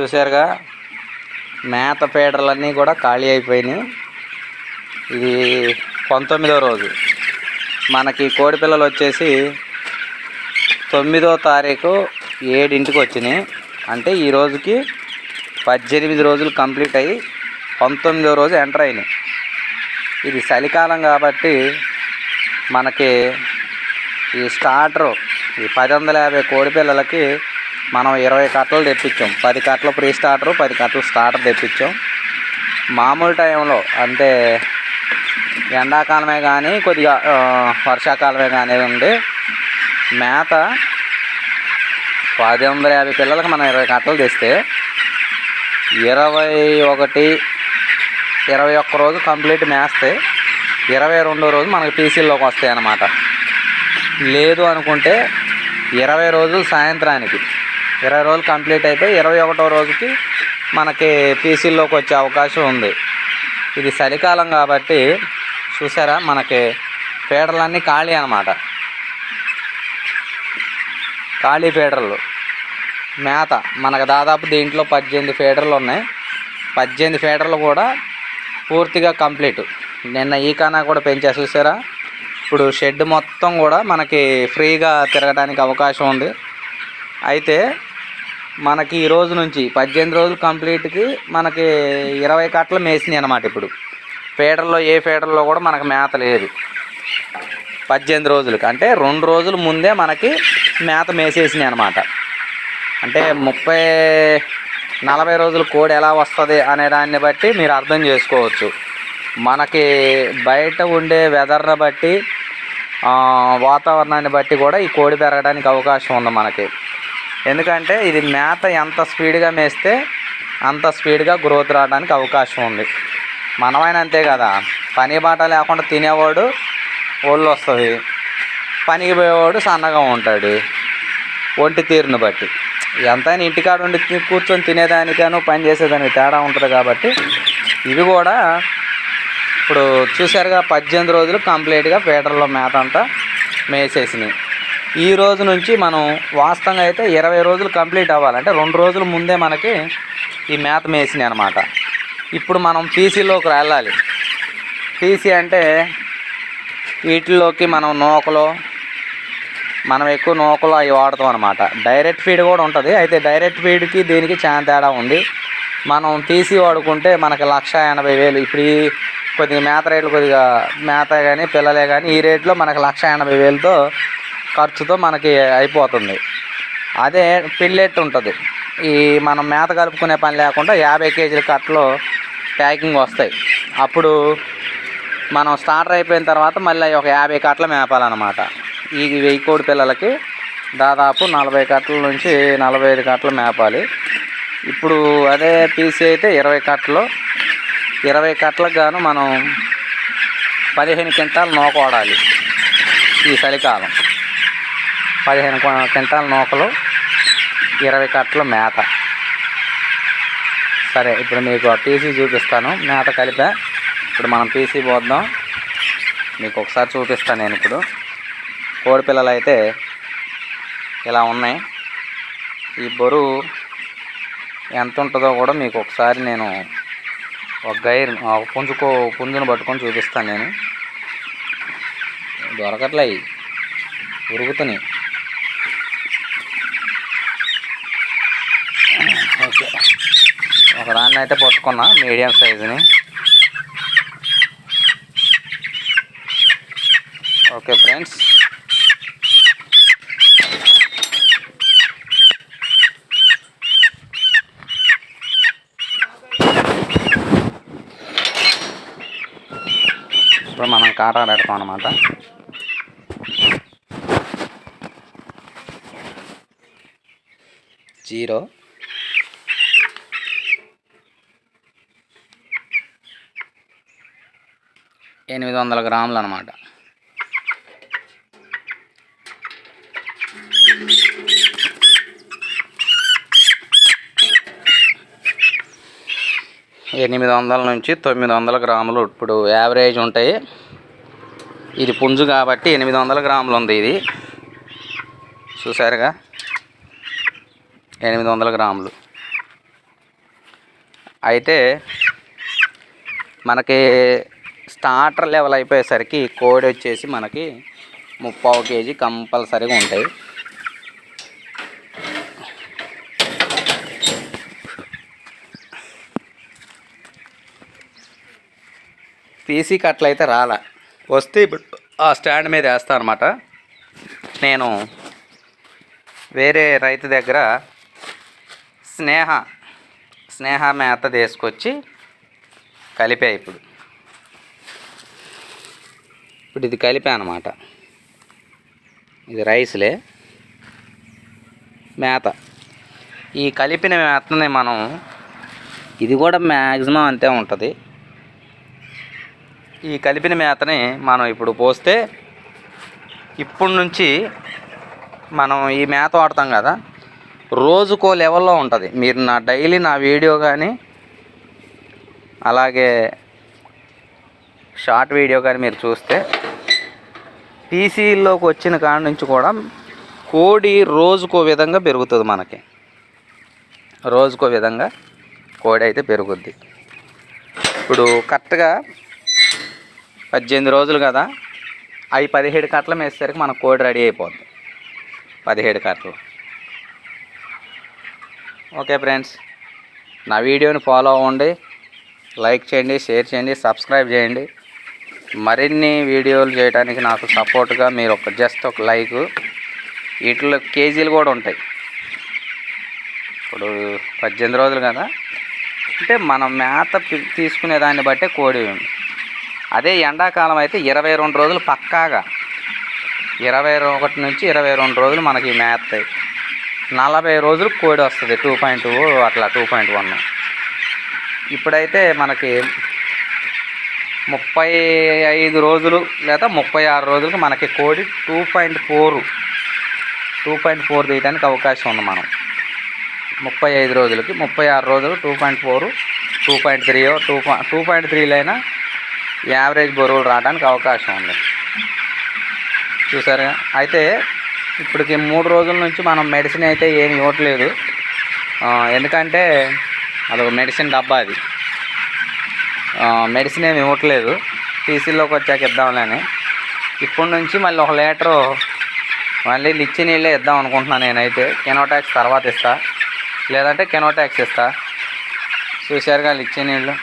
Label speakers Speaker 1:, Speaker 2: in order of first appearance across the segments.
Speaker 1: చూసారుగా మేత పీడలన్నీ కూడా ఖాళీ అయిపోయినాయి. ఇది పంతొమ్మిదో రోజు. మనకి కోడి పిల్లలు వచ్చేసి తొమ్మిదో తారీఖు ఏడింటికి వచ్చినాయి. అంటే ఈ రోజుకి పద్దెనిమిది రోజులు కంప్లీట్ అయ్యి పంతొమ్మిదో రోజు ఎంటర్ అయినాయి. ఇది చలికాలం కాబట్టి మనకి ఈ స్టార్టరు ఈ పది వందల యాభై కోడి పిల్లలకి మనం ఇరవై కట్టలు తెప్పించాం. పది కట్టలు ప్రీ స్టార్టరు పది కట్టలు స్టార్టర్ తెప్పించాం. మామూలు టైంలో అంటే ఎండాకాలమే కానీ కొద్దిగా వర్షాకాలమే కానీ ఉండి మేత పది వందల యాభై పిల్లలకు మనం ఇరవై కట్టలు తెస్తే ఇరవై ఒకటి ఇరవై ఒక్క రోజు కంప్లీట్ మేస్తే ఇరవై రెండో రోజు మనకి పీసీల్లోకి వస్తాయి అన్నమాట లేదు అనుకుంటే ఇరవై రోజులు సాయంత్రానికి ఇరవై రోజులు కంప్లీట్ అయితే ఇరవై ఒకటో రోజుకి మనకి పీసీల్లోకి వచ్చే అవకాశం ఉంది. ఇది చలికాలం కాబట్టి చూసారా మనకి పీడర్లన్నీ ఖాళీ అన్నమాట. ఖాళీ ఫీడర్లు మేత మనకు దాదాపు దీంట్లో పద్దెనిమిది ఫీడర్లు ఉన్నాయి. పద్దెనిమిది ఫీడర్లు కూడా పూర్తిగా కంప్లీట్. నిన్న ఈ కూడా పెంచా చూసారా? ఇప్పుడు షెడ్ మొత్తం కూడా మనకి ఫ్రీగా తిరగడానికి అవకాశం ఉంది. అయితే మనకి ఈ రోజు నుంచి పద్దెనిమిది రోజులు కంప్లీట్కి మనకి ఇరవై కట్టలు మేసినాయి అన్నమాట ఇప్పుడు. ఫీడర్లో ఏ ఫీడర్లో కూడా మనకు మేత లేదు. పద్దెనిమిది రోజులకి. అంటే రెండు రోజుల ముందే మనకి మేత మేసేసినాయి అనమాట అంటే ముప్పై నలభై రోజులు కోడి ఎలా వస్తుంది అనే దాన్ని బట్టి మీరు అర్థం చేసుకోవచ్చు. మనకి బయట ఉండే వెదర్ని బట్టి వాతావరణాన్ని బట్టి కూడా ఈ కోడి పెరగడానికి అవకాశం ఉంది మనకి. ఎందుకంటే ఇది మేత ఎంత స్పీడ్గా మేస్తే అంత స్పీడ్గా గ్రోత్ రావడానికి అవకాశం ఉంది. మనమైనా అంతే కదా. పని బాట లేకుండా తినేవాడు ఒళ్ళు వస్తుంది. పనికి పోయేవాడు సన్నగా ఉంటాడు. ఒంటి తీరుని బట్టి. ఎంతైనా ఇంటికాడ ఉండి కూర్చొని తినేదానికను పని చేసేదానికి తేడా ఉంటుంది కాబట్టి ఇవి కూడా ఇప్పుడు చూసారుగా పద్దెనిమిది రోజులు కంప్లీట్గా ఫీడర్లో మేత అంతా మేసేసినాయి. ఈ రోజు నుంచి మనం వాస్తవంగా అయితే ఇరవై రోజులు కంప్లీట్ అవ్వాలంటే రెండు రోజుల ముందే మనకి ఈ మేత మేసినాయి అనమాట ఇప్పుడు మనం పీసీలోకి వెళ్ళాలి. పీసీ అంటే వీటిల్లోకి మనం నూకలు మనం ఎక్కువ నూకలు అవి వాడతాం అనమాట డైరెక్ట్ ఫీడ్ కూడా ఉంటుంది. అయితే డైరెక్ట్ ఫీడ్కి దీనికి చాలా తేడా ఉంది. మనం తీసి వాడుకుంటే మనకి లక్ష ఎనభై వేలు. ఇప్పుడు ఈ కొద్దిగా మేత రేట్లు కొద్దిగా మేత కానీ పిల్లలే కానీ ఈ రేట్లో మనకి లక్ష ఎనభై వేలతో ఖర్చుతో మనకి అయిపోతుంది. అదే పిల్లెట్ ఉంటుంది. ఈ మనం మేత కలుపుకునే పని లేకుండా యాభై కేజీల కట్టలు ప్యాకింగ్ వస్తాయి. అప్పుడు మనం స్టార్టర్ అయిపోయిన తర్వాత మళ్ళీ ఒక యాభై కట్టలు మేపాలన్నమాట. ఈ వెయ్యి కోడి పిల్లలకి దాదాపు నలభై కట్టల నుంచి నలభై ఐదు కట్టలు మేపాలి. ఇప్పుడు అదే పీసీ అయితే ఇరవై కట్టలు. ఇరవై కట్టలకు గాను మనం పదిహేను క్వింటాలు నూక ఈ చలికాలం. పదిహేను క్వింటాల నూకలు ఇరవై కట్టలు మేత. సరే ఇప్పుడు మీకు పీసీ చూపిస్తాను. మేత కలిపా ఇప్పుడు మనం పీసీ పోద్దాం. మీకు ఒకసారి చూపిస్తాను నేను ఇప్పుడు. కోడి పిల్లలు అయితే ఇలా ఉన్నాయి. ఈ బరువు ఎంత ఉంటుందో కూడా మీకు ఒకసారి నేను ఒక గైర్ ఒక పుంజుకో పుంజును పట్టుకొని చూపిస్తాను నేను. దొరకట్లే ఉరుగుతున్నాయి ఓకే ఒకదాన్ని అయితే పట్టుకున్నా మీడియం సైజుని. Okay friends. ఇప్పుడు మనం కాటా పెడతాం అనమాట జీరో ఎనిమిది వందల గ్రాములు అనమాట ఎనిమిది వందల నుంచి తొమ్మిది వందల గ్రాములు ఇప్పుడు యావరేజ్ ఉంటాయి. ఇది పుంజు కాబట్టి ఎనిమిది వందల గ్రాములు ఉంది ఇది. చూసారుగా? ఎనిమిది వందల గ్రాములు. అయితే మనకి స్టార్టర్ లెవెల్ అయిపోయేసరికి కోడి వచ్చేసి మనకి ముప్పావు కేజీ కంపల్సరీగా ఉంటాయి. పీసీ కట్లు అయితే రాలా. వస్తే ఇప్పుడు ఆ స్టాండ్ మీద వేస్తాను అనమాట నేను వేరే రైతు దగ్గర స్నేహ స్నేహ మేత తీసుకొచ్చి కలిపా ఇప్పుడు. ఇప్పుడు ఇది కలిపా అనమాట ఇది రైస్లే. మేత. ఈ కలిపిన మేతని మనం ఇది కూడా మ్యాక్సిమం అంతే ఉంటుంది. ఈ కలిపిన మేతని మనం ఇప్పుడు పోస్తే ఇప్పటి నుంచి మనం ఈ మేత వాడతాం కదా రోజుకో లెవెల్లో ఉంటుంది. మీరు నా డైలీ నా వీడియో కానీ అలాగే షార్ట్ వీడియో కానీ మీరు చూస్తే పీసీలోకి వచ్చిన కాడ నుంచి కూడా కోడి రోజుకో విధంగా పెరుగుతుంది మనకి. రోజుకో విధంగా కోడి అయితే పెరుగుద్ది. ఇప్పుడు కరెక్ట్గా పద్దెనిమిది రోజులు కదా అవి పదిహేడు కట్టలు వేసేసరికి మన కోడి రెడీ అయిపోద్ది. పదిహేడు కట్టలు. ఓకే ఫ్రెండ్స్ నా వీడియోని ఫాలో అవ్వండి లైక్ చేయండి షేర్ చేయండి సబ్స్క్రైబ్ చేయండి. మరిన్ని వీడియోలు చేయడానికి నాకు సపోర్ట్గా మీరు ఒక జస్ట్ ఒక లైక్. వీటిలో కేజీలు కూడా ఉంటాయి. ఇప్పుడు పద్దెనిమిది రోజులు కదా? అంటే మనం మేత తీసుకునే దాన్ని బట్టే కోడి అదే ఎండాకాలం అయితే ఇరవై రెండు రోజులు పక్కాగా. ఇరవై ఒకటి నుంచి ఇరవై రెండు రోజులు మనకి మేస్తాయి నలభై రోజులు కోడి వస్తుంది. టూ పాయింట్ అట్లా టూ పాయింట్ వన్. ఇప్పుడైతే మనకి ముప్పై ఐదు రోజులు లేదా ముప్పై ఆరు రోజులకు మనకి కోడి two point four two point four తీయడానికి అవకాశం ఉంది మనం. ముప్పై ఐదు రోజులకి ముప్పై ఆరు రోజులు two point four two point three two two point త్రీలైనా average బరువులు రావడానికి అవకాశం ఉంది. చూసారా అయితే ఇప్పటికి మూడు రోజుల నుంచి మనం మెడిసిన్ అయితే ఏమి ఇవ్వట్లేదు. ఎందుకంటే అదొక మెడిసిన్ డబ్బా అది. మెడిసిన్ ఏమి ఇవ్వట్లేదు. టీసీలోకి వచ్చాక ఇద్దాంలేని ఇప్పటి నుంచి మళ్ళీ ఒక లీటరు మళ్ళీ లిచ్చి నీళ్ళే ఇద్దాం అనుకుంటున్నాను నేనైతే. కెనోటాక్స్ తర్వాత ఇస్తా. లేదంటే కెనోటాక్స్ ఇస్తా. చూశారుగా లిచ్చి నీళ్ళు.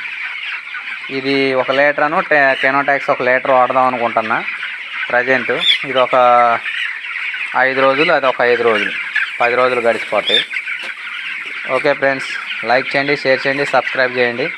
Speaker 1: ఇది ఒక లీటర్ అను కెనోటాక్స్ ఒక లీటర్ వాడదాం అనుకుంటున్నా. ప్రజెంట్ ఇది ఒక ఐదు రోజులు అది ఒక ఐదు రోజులు. పది రోజులు గడిచిపోతాయి. ఓకే ఫ్రెండ్స్ లైక్ చేయండి షేర్ చేయండి సబ్స్క్రైబ్ చేయండి.